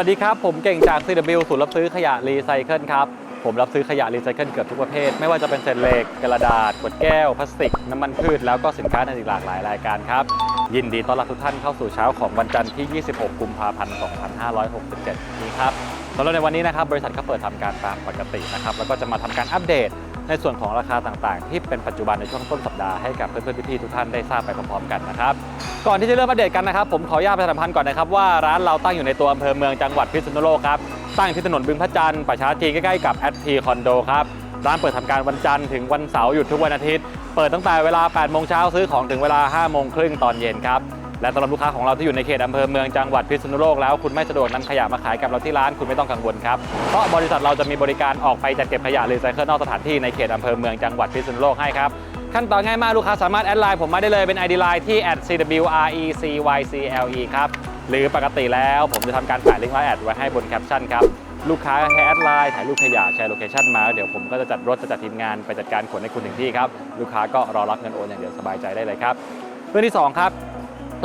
สวัสดีครับ ผมเก่งจาก CW ศูนย์รับซื้อขยะรีไซเคิลครับ ผมรับซื้อขยะรีไซเคิลเกือบทุกประเภท ไม่ว่าจะเป็นเศษเหล็ก กระดาษ ขวดแก้ว พลาสติก น้ำมันพืช แล้วก็สินค้าในอีกหลากหลายรายการครับ ยินดีต้อนรับทุกท่านเข้าสู่เช้าของวันจันทร์ที่ 26 กุมภาพันธ์ 2567 นี้ครับสำหรับในวันนี้นะครับบริษัทก็เปิดทำการตามปกตินะครับแล้วก็จะมาทำการอัปเดต ในส่วนของราคาต่างๆ ที่เป็นปัจจุบันในช่วงต้นสัปดาห์ให้กับเพื่อนๆพี่ๆทุกท่านได้ทราบไปพร้อมๆกันนะครับก่อนที่จะเริ่มอัปเดตกันนะครับผมขออนุญาตประชาสัมพันธ์ก่อนนะครับว่าร้านเราตั้งอยู่ในตัวอำเภอเมืองจังหวัดพิษณุโลกครับตั้งที่ถนนบึงพระจันทร์ประชาจีนใกล้ๆกับแอดทีคอนโดครับร้านเปิดทำการวันจันทร์ถึงวันเสาร์หยุดทุกวันอาทิตย์ เปิดตั้งแต่เวลา 8 โมงเช้าซื้อของถึงเวลา 5 โมงครึ่งตอนเย็นครับ และสำหรับลูกค้าของเราที่อยู่ในเขตอำเภอเมืองจังหวัดพิษณุโลกแล้วคุณไม่สะดวกนำขยะมาขายกับเราที่ร้านคุณไม่ต้องกังวลครับ เพราะบริษัทเราจะมีบริการออกไปจัดเก็บขยะรีไซเคิลนอกสถานที่ในเขตอำเภอเมืองจังหวัดพิษณุโลกให้ครับขั้นตอนง่ายมากลูกค้าสามารถแอดไลน์ผมมาได้เลยเป็น ID Line ที่ @cwrecycle ครับหรือปกติแล้วผมจะทำการถ่ายลิงก์ไลน์แอดไว้ให้บนแคปชั่นครับลูกค้าแค่แอดไลน์ถ่ายรูปขยะแชร์โลเคชั่นมา เดี๋ยวผมก็จะจัดรถจะจัดทีมงานไปจัดการขนให้คุณถึงที่ครับ ลูกค้าก็รอรับเงินโอนอย่างเดียวสบายใจได้เลยครับ เรื่องที่สองครับ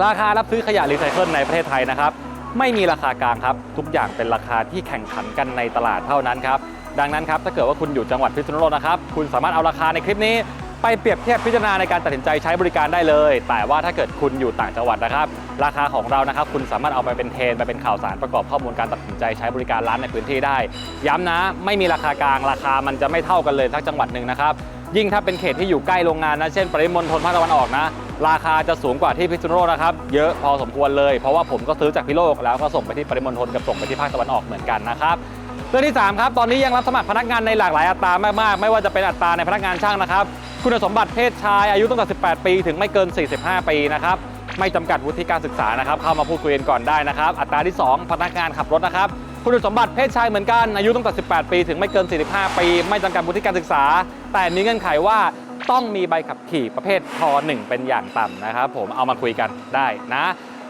ราคารับซื้อขยะรีไซเคิลในประเทศไทยนะครับ ไม่มีราคากลางครับ ทุกอย่างเป็นราคาที่แข่งขันกันในตลาดเท่านั้นครับ ดังนั้นครับถ้าเกิดว่าคุณอยู่จังหวัดพิษณุโลกนะครับ คุณสามารถเอาราคาในคลิปนี้ ไปเปรียบเทียบพิจารณาในการตัดสินใจใช้บริการได้เลย แต่ว่าถ้าเกิดคุณอยู่ต่างจังหวัดนะครับ ราคาของเรานะครับ คุณสามารถเอาไปเป็นเทรนไปเป็นข่าวสารประกอบข้อมูลการตัดสินใจใช้บริการร้านในพื้นที่ได้ ย้ำนะ ไม่มีราคากลาง ราคามันจะไม่เท่ากันเลยทั้งจังหวัดหนึ่งนะครับ ยิ่งถ้าเป็นเขตที่อยู่ใกล้โรงงานนะ เช่นปริมณฑลภาคตะวันออกนะ ราคาจะสูงกว่าที่พิษณุโลกนะครับ เยอะพอสมควรเลย เพราะว่าผมก็ซื้อจากพิโลกแล้วก็ส่งไปที่ปริมณฑลกับส่งไปที่ภาคตะวันออกเหมือนกันนะครับเรื่องที่ 3 ครับ ตอนนี้ยังรับสมัครพนักงานในหลากหลายอัตรามากๆ ไม่ว่าจะเป็นอัตราในพนักงานช่างนะครับ คุณสมบัติเพศชายอายุตั้งแต่ 18 ปี ถึงไม่เกิน 45 ปีนะครับ ไม่จำกัดวุฒิการศึกษานะครับ เข้ามาพูดคุยกันก่อนได้นะครับ อัตราที่ 2 พนักงานขับรถนะครับ คุณสมบัติเพศชายเหมือนกันอายุตั้งแต่ 18 ปี ถึงไม่เกิน 45 ปี ไม่จำกัดวุฒิการศึกษา แต่มีเงื่อนไขว่าต้องมีใบขับขี่ประเภทท1เป็นอย่างต่ำนะครับผมเอามาคุยกันได้นะ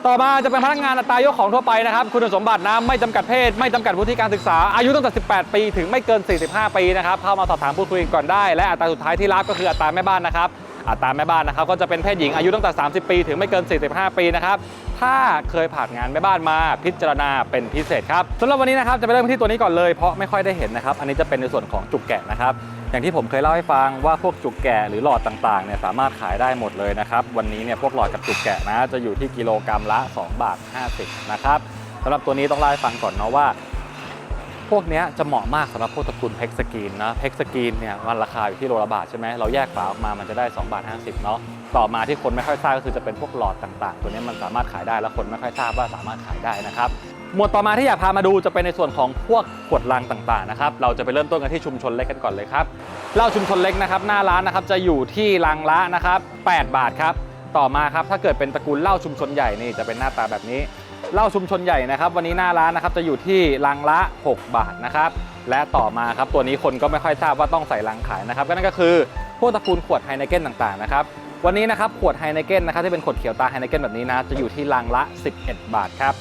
ต่อมาจะเป็นพนักงานอัตรายกของทั่วไปนะครับคุณสมบัตินะไม่จำกัดเพศ ไม่จำกัดวุฒิการศึกษา อายุตั้งแต่ 18 ปี ถึงไม่เกิน 45 ปีนะครับเข้ามาสอบถามพูดคุยกันก่อนได้ และอัตราสุดท้ายที่รับก็คืออัตราแม่บ้านนะครับ อัตราแม่บ้านนะครับก็จะเป็นเพศหญิงอายุตั้งแต่ 30 ปีถึงไม่เกิน 45 ปีนะครับถ้าเคยผ่านงานแม่บ้านมาพิจารณาเป็นพิเศษครับสำหรับวันนี้นะครับจะไปเริ่มที่ตัวนี้ก่อนเลยเพราะไม่ค่อยได้เห็นนะครับอันนี้จะเป็นในส่วนของจุกแกะนะครับอย่างที่ผมเคยเล่าให้ฟังว่าพวกจุกแกะหรือหลอดต่างๆเนี่ยสามารถขายได้หมดเลยนะครับวันนี้เนี่ยพวกหลอดกับจุกแกะนะจะอยู่ที่กิโลกรัมละ 2 บาท 50 นะครับสำหรับตัวนี้ต้องเล่าให้ฟังก่อนเนาะว่า วกนี้จะเหมาะมากสำหรับพวกตระกูลเพ็กสกรีนนะเพ็กสกรีนเนี่ยมันราคาอยู่ที่โลละบาทใช่ไหมเราแยกฝาออกมามันจะได้2บาท50เนาะต่อมาที่คนไม่ค่อยทราบก็คือจะเป็นพวกหลอดต่างๆ ตัวนี้มันสามารถขายได้แล้วคนไม่ค่อยทราบว่าสามารถขายได้นะครับหมวดต่อมาที่อยากพามาดูจะเป็นในส่วนของพวกขวดลังต่างๆนะครับเราจะไปเริ่มต้นกันที่ชุมชนเล็กกันก่อนเลยครับเหล้าชุมชนเล็กนะครับหน้าร้านนะครับจะอยู่ที่ลังละนะครับ8บาทครับต่อมาครับถ้าเกิดเป็นตระกูลเหล้าชุมชนใหญ่นี่จะเป็นหน้าตาแบบนี้ เหล้าชุมชนใหญ่นะครับ วันนี้หน้าร้านนะครับจะอยู่ที่ลังละ 6 บาทนะครับ และต่อมาครับตัวนี้คนก็ไม่ค่อยทราบว่าต้องใส่ลังขายนะครับก็นั่นก็คือพวกตระกูลขวดไฮเนเก้นต่างๆนะครับวันนี้นะครับขวดไฮเนเก้นนะครับที่เป็นขวดเขียวตาไฮเนเก้นแบบนี้นะจะอยู่ที่ลังละ 11 บาทครับ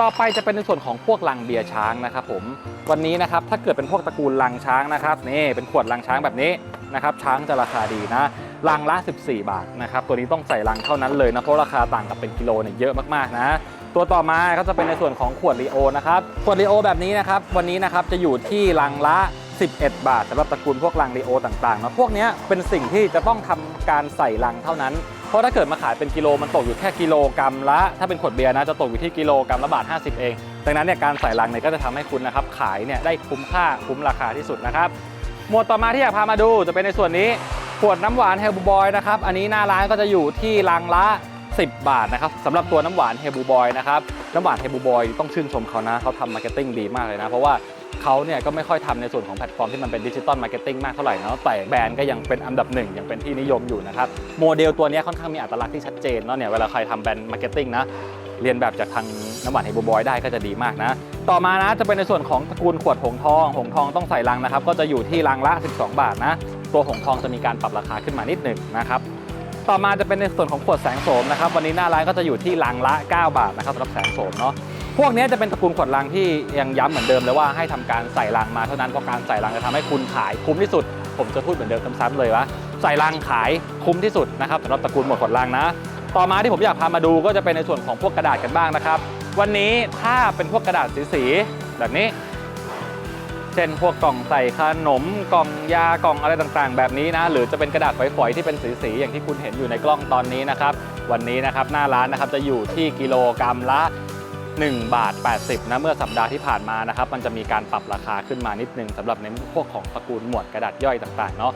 ต่อไปจะเป็นในส่วนของพวกลังเบียร์ช้างนะครับผมวันนี้นะครับถ้าเกิดเป็นพวกตระกูลลังช้างนะครับนี่เป็นขวดลังช้างแบบนี้นะครับช้างจะราคาดีนะลังละ 14 บาทนะครับตัวนี้ต้องใส่ลังเท่านั้นเลยนะเพราะราคาต่างกับเป็นกิโลเนี่ยเยอะมากๆนะ ตัวต่อมาก็จะเป็นในส่วนของขวดลีโอนะครับ ขวดลีโอแบบนี้นะครับ วันนี้นะครับจะอยู่ที่ลังละ 11 บาทสำหรับตระกูลพวกลังลีโอต่างๆนะพวกนี้เป็นสิ่งที่จะต้องทำการใส่ลังเท่านั้น เพราะถ้าเกิดมาขายเป็นกิโลมันตกอยู่แค่กิโลกรัมละ ถ้าเป็นขวดเบียร์นะจะตกอยู่ที่กิโลกรัมละบาท50 เอง ดังนั้นเนี่ยการใส่ลังเนี่ยก็จะทำให้คุณนะครับขายเนี่ยได้คุ้มค่าคุ้มราคาที่สุดนะครับ หมวดต่อมาที่อยากพามาดูจะเป็นในส่วนนี้ขวดน้ำหวานเฮลบูบอยนะครับ อันนี้หน้าร้านก็จะอยู่ที่ลังละ 10 บาทนะครับสำหรับตัวน้ำหวานเฮบูบอยนะครับน้ำหวานเฮบูบอยต้องชื่นชมเขานะเขาทำมาร์เก็ตติ้งดีมากเลยนะ เพราะว่าเขาเนี่ยก็ไม่ค่อยทำในส่วนของแพลตฟอร์มที่มันเป็นดิจิตอลมาร์เก็ตติ้งมากเท่าไหร่นะแต่แบรนด์ก็ยังเป็นอันดับหนึ่งยังเป็นที่นิยมอยู่นะครับ โมเดลตัวนี้ค่อนข้างมีอัตลักษณ์ที่ชัดเจนเนาะเนี่ยเวลาใครทำแบรนด์มาร์เก็ตติ้งนะเรียนแบบจากทางน้ำหวานเฮบูบอยได้ก็จะดีมากนะ ต่อมานะจะเป็นในส่วนของตระกูลขวดหงทองหงทองต้องใส่ลังนะครับ ก็จะอยู่ที่ลังละ 12 บาทนะ ตัวหงทองจะมีการปรับราคาขึ้นมานิดหนึ่งนะครับ ต่อมาจะเป็นในส่วนของขวดแสงโสมนะครับวันนี้หน้าร้านก็จะอยู่ที่ลังละ 9 บาทนะครับสำหรับแสงโสมเนาะพวกนี้จะเป็นตระกูลขวดลังที่ยังย้ำเหมือนเดิมเลยว่าให้ทำการใส่ลังมาเท่านั้นเพราะการใส่ลังจะทำให้คุณขายคุ้มที่สุด ผมจะพูดเหมือนเดิมซ้ำๆเลยว่าใส่ลังขายคุ้มที่สุดนะครับสำหรับตระกูลหมวดขวดลังนะต่อมาที่ผมอยากพามาดูก็จะเป็นในส่วนของพวกกระดาษกันบ้างนะครับ วันนี้ถ้าเป็นพวกกระดาษสีๆแบบนี้ เช่น พวกกล่องใส่ขนมกล่องยากล่องอะไรต่างๆ แบบนี้นะ หรือจะเป็นกระดาษฝอยๆที่เป็นสีๆอย่างที่คุณเห็นอยู่ในกล้องตอนนี้นะครับ วันนี้นะครับหน้าร้านนะครับจะอยู่ที่กิโลกรัมละ1บาท 80 นะเมื่อสัปดาห์ที่ผ่านมานะครับ มันจะมีการปรับราคาขึ้นมานิดนึงสำหรับในพวกของตระกูลหมวดกระดาษย่อยต่างๆเนาะ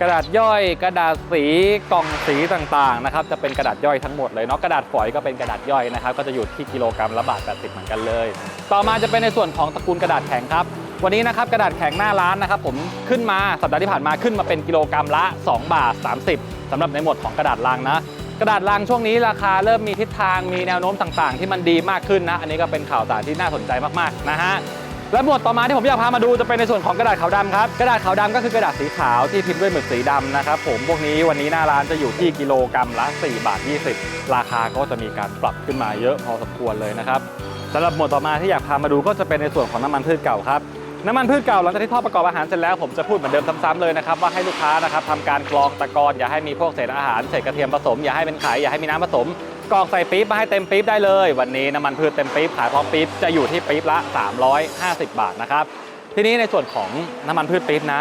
กระดาษย่อยกระดาษสีกล่องสีต่างๆนะครับจะเป็นกระดาษย่อยทั้งหมดเลยเนาะกระดาษฝอยก็เป็นกระดาษย่อยนะครับ ก็จะอยู่ที่กิโลกรัมละบาท 80 เหมือนกันเลย ต่อมาจะเป็นในส่วนของตระกูลกระดาษแข็งครับ วันนี้นะครับกระดาษแข็งหน้าร้านนะครับผมขึ้นมาสัปดาห์ที่ผ่านมาขึ้นมาเป็นกิโลกรัมละ 2 บาท 30สำหรับในหมวดของกระดาษลังนะ กระดาษลังช่วงนี้ราคาเริ่มมีทิศทางมีแนวโน้มต่างๆ ที่มันดีมากขึ้นนะ อันนี้ก็เป็นข่าวสารที่น่าสนใจมากๆนะฮะและหมวดต่อมาที่ผมอยากพามาดูจะเป็นในส่วนของกระดาษขาวดำครับกระดาษขาวดำก็คือกระดาษสีขาวที่พิมพ์ด้วยหมึกสีดำนะครับผมพวกนี้วันนี้หน้าร้านจะอยู่ที่กิโลกรัมละ4บาท20 ราคาก็จะมีการปรับขึ้นมาเยอะพอสมควรเลยนะครับสำหรับหมวดต่อมาที่อยากพามาดูก็จะเป็นในส่วนของน้ำมันพืชเก่าครับ น้ำมันพืชเก่าหลังจากที่ทอดประกอบอาหารเสร็จแล้วผมจะพูดเหมือนเดิมซ้ำๆเลยนะครับว่าให้ลูกค้านะครับทำการกรองตะกอนอย่าให้มีพวกเศษอาหารเศษกระเทียมผสม อย่าให้เป็นไข่อย่าให้มีน้ำผสมกรองใส่ปี๊บมาให้เต็มปี๊บได้เลย วันนี้น้ำมันพืชเต็มปี๊บขายพร้อมปี๊บจะอยู่ที่ปี๊บละ 350 บาทนะครับทีนี้ในส่วนของน้ำมันพืชปี๊บนะ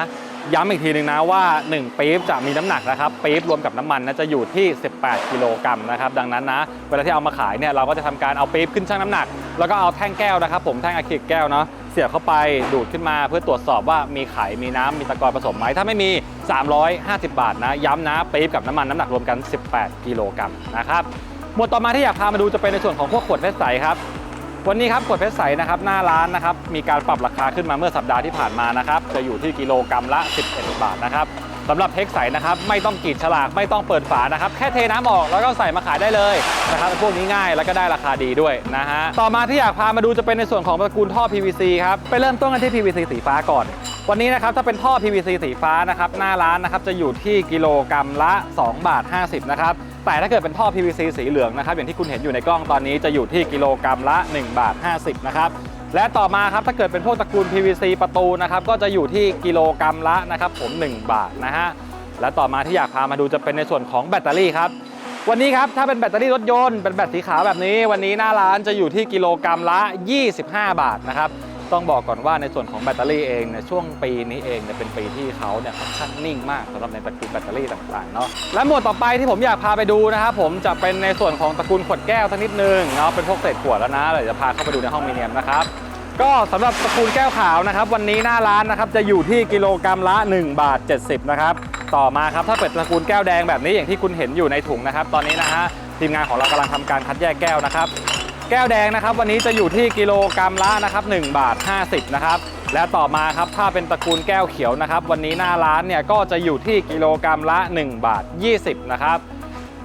ย้ำอีกทีหนึ่งนะว่า 1ปี๊บจะมีน้ำหนักนะครับปี๊บรวมกับน้ำมันนะจะอยู่ที่ 18 กิโลกรัมนะครับดังนั้นนะเวลาที่เอามาขายเนี่ยเราก็จะทำการเอาปี๊บขึ้นชั่งน้ำหนัก แล้วก็เอาแท่งแก้วนะครับผมแท่งอะคริลิกแก้วเนาะ สียบเข้าไปดูดขึ้นมาเพื่อตรวจสอบว่ามีไขมีน้ำมีตะกอนผสมไหมถ้าไม่มี 350 บาทนะ ย้ำนะปี๊บกับน้ำมันน้ำหนักรวมกัน 18 กิโลกรัมนะครับหมวดต่อมาที่อยากพามาดูจะเป็นในส่วนของพวกขวดเพชรใสครับวันนี้ครับขวดเพชรใสนะครับหน้าร้านนะครับมีการปรับราคาขึ้นมาเมื่อสัปดาห์ที่ผ่านมานะครับจะอยู่ที่กิโลกรัมละ 11 บาทนะครับ สำหรับเพชรใสนะครับไม่ต้องกรีดฉลากไม่ต้องเปิดฝานะครับแค่เทน้ำออกแล้วก็ใส่มาขายได้เลยนะครับพวกนี้ง่ายแล้วก็ได้ราคาดีด้วยนะฮะต่อมาที่อยากพามาดูจะเป็นในส่วนของตระกูลท่อ PVC ครับไปเริ่มต้นกันที่ PVC สีฟ้าก่อน วันนี้นะครับถ้าเป็นท่อ PVC สีฟ้านะครับหน้าร้านนะครับจะอยู่ที่กิโลกรัมละ 2 บาท 50นะครับแต่ถ้าเกิดเป็นท่อ PVC สีเหลืองนะครับอย่างที่คุณเห็นอยู่ในกล้องตอนนี้จะอยู่ที่กิโลกรัมละ 1 บาท 50นะครับ และต่อมาครับถ้าเกิดเป็นพวกตระกูล PVC ประตูนะครับก็จะอยู่ที่กิโลกรัมละนะครับผม 1 บาทนะฮะและต่อมาที่อยากพามาดูจะเป็นในส่วนของแบตเตอรี่ครับวันนี้ครับถ้าเป็นแบตเตอรี่รถยนต์เป็นแบตสีขาวแบบนี้ วันนี้หน้าร้านจะอยู่ที่กิโลกรัมละ 25 บาทนะครับ ต้องบอกก่อนว่าในส่วนของแบตเตอรี่เองในช่วงปีนี้เองเนี่ยเป็นปีที่เขาเนี่ยค่อนข้างนิ่งมากสำหรับในตระกูลแบตเตอรี่ต่างๆเนาะและหมวดต่อไปที่ผมอยากพาไปดูนะครับผมจะเป็นในส่วนของตระกูลขวดแก้วสักนิดนึงเนาะเป็นพวกเศษขวดแล้วนะเดี๋ยวจะพาเข้าไปดูในห้องมีเนียมนะครับก็สำหรับตระกูลแก้วขาวนะครับ วันนี้หน้าร้านนะครับจะอยู่ที่กิโลกรัมละ1บาท70นะครับต่อมาครับถ้าเป็นตระกูลแก้วแดงแบบนี้อย่างที่คุณเห็นอยู่ในถุงนะครับ ตอนนี้นะฮะทีมงานของเรากำลังทำการคัดแยกแก้วนะครับ แก้วแดงนะครับ วันนี้จะอยู่ที่กิโลกรัมละนะครับ1บาท 50 นะครับ และต่อมาครับถ้าเป็นตระกูลแก้วเขียวนะครับ วันนี้หน้าร้านเนี่ยก็จะอยู่ที่กิโลกรัมละ 1 บาท 20 นะครับ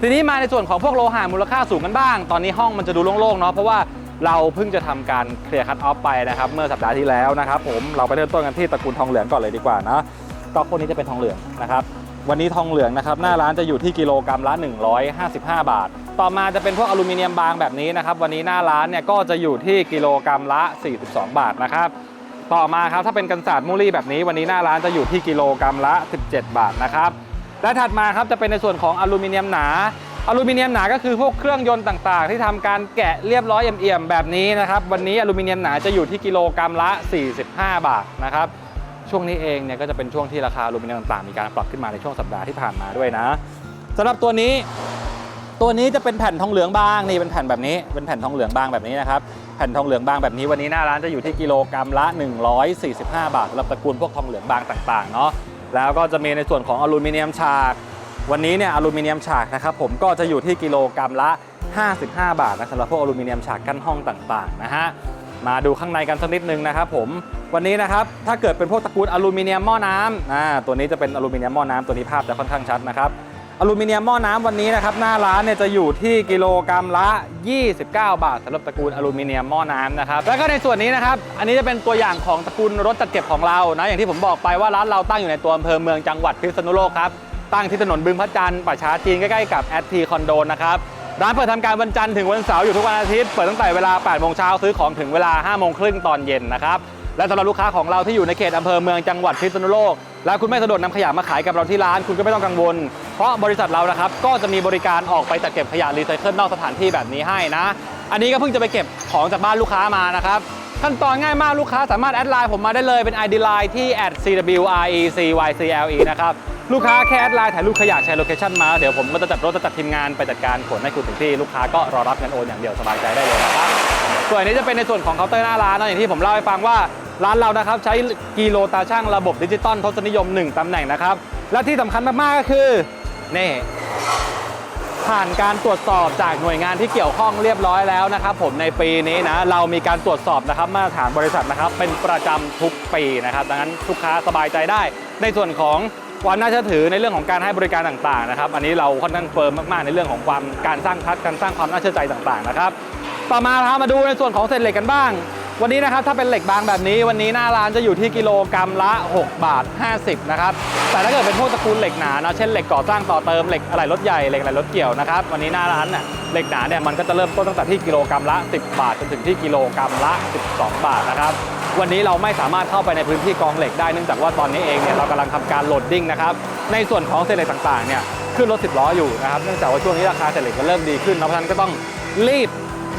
ทีนี้มาในส่วนของพวกโลหะมูลค่าสูงกันบ้าง ตอนนี้ห้องมันจะดูโล่งๆเนาะเพราะว่าเราเพิ่งจะทำการเคลียร์คัตออฟไปนะครับ เมื่อสัปดาห์ที่แล้วนะครับ ผมเราไปเริ่มต้นกันที่ตระกูลทองเหลืองก่อนเลยดีกว่านะก็พวกนี้จะเป็นทองเหลืองนะครับ วันนี้ทองเหลืองนะครับหน้าร้านจะอยู่ที่กิโลกรัมละ 155 บาท ต่อมาจะเป็นพวกอลูมิเนียมบางแบบนี้นะครับ วันนี้หน้าร้านเนี่ยก็จะอยู่ที่กิโลกรัมละ 42 บาทนะครับ ต่อมาครับถ้าเป็นกันศาสตร์มูลี่แบบนี้ วันนี้หน้าร้านจะอยู่ที่กิโลกรัมละ 17 บาทนะครับ และถัดมาครับจะเป็นในส่วนของอลูมิเนียมหนา อลูมิเนียมหนาก็คือพวกเครื่องยนต์ต่างๆ ที่ทำการแกะเรียบร้อยเอี่ยมๆแบบนี้นะครับ วันนี้อลูมิเนียมหนาจะอยู่ที่กิโลกรัมละ 45 บาทนะครับ ช่วงนี้เองเนี่ยก็จะเป็นช่วงที่ราคาอลูมิเนียมต่างๆมีการปรับขึ้นมาในช่วงสัปดาห์ที่ผ่านมาด้วยนะสำหรับตัวนี้ ตัวนี้จะเป็นแผ่นทองเหลืองบางนี่เป็นแผ่นแบบนี้ เป็นแผ่นทองเหลืองบางแบบนี้นะครับ แผ่นทองเหลืองบางแบบนี้วันนี้หน้าร้านจะอยู่ที่กิโลกรัมละ 145 บาทสำหรับตระกูลพวกทองเหลืองบางต่างๆเนาะ แล้วก็จะมีในส่วนของอลูมิเนียมฉาก วันนี้เนี่ยอลูมิเนียมฉากนะครับผมก็จะอยู่ที่กิโลกรัมละ 55 บาทนะสำหรับพวกอลูมิเนียมฉากกั้นห้องต่างๆนะฮะ มาดูข้างในกันสักนิดนึงนะครับผม วันนี้นะครับถ้าเกิดเป็นพวกตระกูลอลูมิเนียมหม้อน้ำอ่าตัวนี้จะเป็นอลูมิเนียมหม้อน้ำตัวนี้ภาพจะค่อนข้างชัดนะครับ อลูมิเนียมหม้อน้ำวันนี้นะครับหน้าร้านเนี่ยจะอยู่ที่กิโลกรัมละ 29 บาทสำหรับตระกูลอลูมิเนียมหม้อน้ำนะครับแล้วก็ในส่วนนี้นะครับอันนี้จะเป็นตัวอย่างของตระกูลรถจัดเก็บของเรานะอย่างที่ผมบอกไปว่าร้านเราตั้งอยู่ในตัวอำเภอเมืองจังหวัดพิษณุโลกครับตั้งที่ถนนบึงพระจันทร์ป่าช้าจีนใกล้ๆกับแอดทีคอนโดนะครับร้านเปิดทำการวันจันทร์ถึงวันเสาร์อยู่ทุกวันอาทิตย์เปิดตั้งแต่เวลา8โมงเช้าซื้อของถึงเวลา5โมงครึ่งตอนเย็นนะครับและสำหรับลูกค้าของเราที่อยู่ในเขตอำเภอเมืองจังหวัดพิษณุโลก แล้วคุณไม่สะดวกนำขยะมาขายกับเราที่ร้าน คุณก็ไม่ต้องกังวล เพราะบริษัทเรานะครับก็จะมีบริการออกไปจัดเก็บขยะรีไซเคิลนอกสถานที่แบบนี้ให้นะ อันนี้ก็เพิ่งจะไปเก็บของจากบ้านลูกค้ามานะครับขั้นตอนง่ายมากลูกค้าสามารถแอดไลน์ผมมาได้เลยเป็น ID Line ที่ @cwrecycle นะครับลูกค้าแค่แอดไลน์ถ่ายรูปขยะแชร์โลเคชั่นมา เดี๋ยวผมก็จะจัดรถจะจัดทีมงานไปจัดการขนให้คุณถึงที่ ลูกค้าก็รอรับเงินโอนอย่างเดียวสบายใจได้เลยนะครับส่วนอันนี้จะเป็นในส่วนของเคาน์เตอร์หน้าร้านนะอย่างที่ผมเล่าให้ฟังว่าร้านเรานะครับใช้กิโลตาช่างระบบดิจิตอลทศนิยม 1ตำแหน่งนะครับและที่สำคัญมากๆก็คือ นี่ผ่านการตรวจสอบจากหน่วยงานที่เกี่ยวข้องเรียบร้อยแล้วนะครับ ผมในปีนี้นะเรามีการตรวจสอบนะครับมาตรฐานบริษัทนะครับ เป็นประจำทุกปีนะครับ ดังนั้นลูกค้าสบายใจได้ ในส่วนของความน่าเชื่อถือในเรื่องของการให้บริการต่างๆนะครับ อันนี้เราค่อนข้างเฟิร์มมากๆในเรื่องของความการสร้างทัศการสร้างความน่าเชื่อใจต่างๆนะครับ ต่อมาพามาดูในส่วนของเศษเหล็กกันบ้าง วันนี้นะครับถ้าเป็นเหล็กบางแบบนี้ วันนี้หน้าร้านจะอยู่ที่กิโลกรัมละ 6 บาท 50 นะครับ แต่ถ้าเกิดเป็นพวกตระกูลเหล็กหนานะเช่นเหล็กก่อสร้างต่อเติมเหล็กอะไรรถใหญ่เหล็กอะไรรถเกี่ยวนะครับวันนี้หน้าร้านเนี่ยเหล็กหนาเนี่ยมันก็จะเริ่มต้นตั้งแต่ที่กิโลกรัมละ 10 บาทจนถึงที่กิโลกรัมละ 12 บาทนะครับวันนี้เราไม่สามารถเข้าไปในพื้นที่กองเหล็กได้เนื่องจากว่าตอนนี้เองเนี่ยเรากำลังทำการโหลดดิ้งนะครับในส่วนของเศษเหล็กต่างๆเนี่ยขึ้นรถ 10 ล้ออยู่นะครับเนื่องจากว่าช่วงนี้ราคาเศษเหล็กก็เริ่มดีขึ้นเพราะฉะนั้นก็ต้องรีบ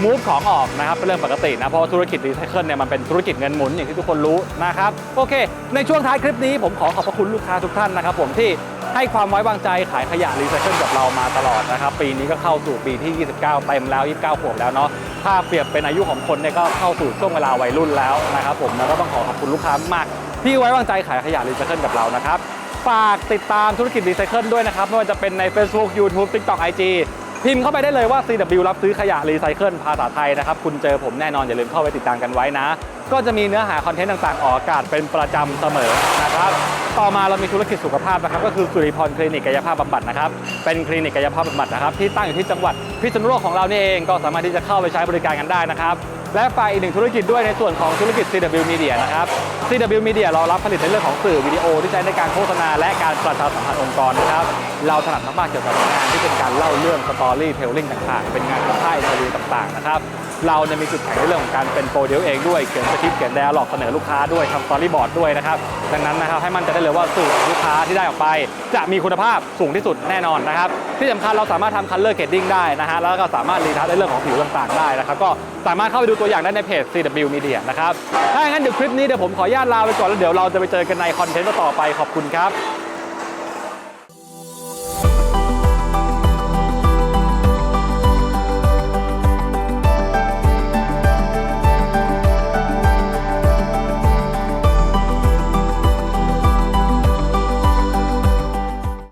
มูฟของออกนะครับเป็นเรื่องปกตินะเพราะว่าธุรกิจรีไซเคิลเนี่ยมันเป็นธุรกิจเงินหมุนอย่างที่ทุกคนรู้นะครับโอเค ในช่วงท้ายคลิปนี้ผมขอขอบพระคุณลูกค้าทุกท่านนะครับผมที่ให้ความไว้วางใจขายขยะรีไซเคิลกับเรามาตลอดนะครับปีนี้ก็เข้าสู่ปีที่ 29 เต็มแล้ว 29 ขวบแล้วเนาะถ้าเปรียบเป็นอายุของคนเนี่ยก็เข้าสู่ช่วงเวลาวัยรุ่นแล้วนะครับผมแล้วก็ต้องขอขอบคุณลูกค้ามาก ที่ไว้วางใจขายขยะรีไซเคิลกับเรานะครับฝากติดตามธุรกิจรีไซเคิลด้วยนะครับไม่ว่าจะเป็นใน Facebook YouTube TikTok IG พิมพ์เข้าไปได้เลยว่า CW รับซื้อขยะรีไซเคิลภาษาไทยนะครับ คุณเจอผมแน่นอนอย่าลืมเข้าไปติดตามกันไว้นะ ก็จะมีเนื้อหาคอนเทนต์ต่าง ๆ ออกอากาศเป็นประจำเสมอนะครับ ต่อมาเรามีธุรกิจสุขภาพนะครับ ก็คือสุริพรคลินิกกายภาพบำบัดนะครับ เป็นคลินิกกายภาพบำบัดนะครับที่ตั้งอยู่ที่จังหวัดพิษณุโลกของเรานี่เองก็สามารถที่จะเข้าไปใช้บริการกันได้นะครับ และฝ่ายอีกหนึ่งธุรกิจด้วยในส่วนของธุรกิจ CW Media นะครับ CW Media เรารับผลิตในเรื่องของสื่อวิดีโอที่ใช้ในการโฆษณาและการประชาสัมพันธ์องค์กรนะครับเราถนัดมากๆเกี่ยวกับงานที่เป็นการเล่าเรื่องสตอรี่เทลลิ่งต่างๆ เป็นงานสัมภาษณ์อินเทอร์วิวต่างๆนะครับเราเนี่ยมีจุดแข็งในเรื่องของการเป็นโปรเดิวเองด้วยเขียนสคริปต์เขียนไดอะล็อกเสนอลูกค้าด้วยทำสตอรี่บอร์ดด้วยนะครับดังนั้นนะครับให้มั่นใจได้เลยว่าสื่อลูกค้าที่ได้ออกไป จะมีคุณภาพสูงที่สุดแน่นอนนะครับที่สำคัญเราสามารถทำคัลเลอร์เก d ดิ้งได้นะฮะแล้วก็สามารถรีทัชในเรื่องของผิวต่างๆได้นะครับก็สามารถเข้าไปดูตัวอย่างได้ในเพจ CW Media นะครับ ถ้าอย่างนั้นเดี๋ยวคลิปนี้เดี๋ยวผมขออนุญาตลาไปก่อนแล้วเดี๋ยวเราจะไปเจอกันในคอนเทนต์ต่อไปขอบคุณครับ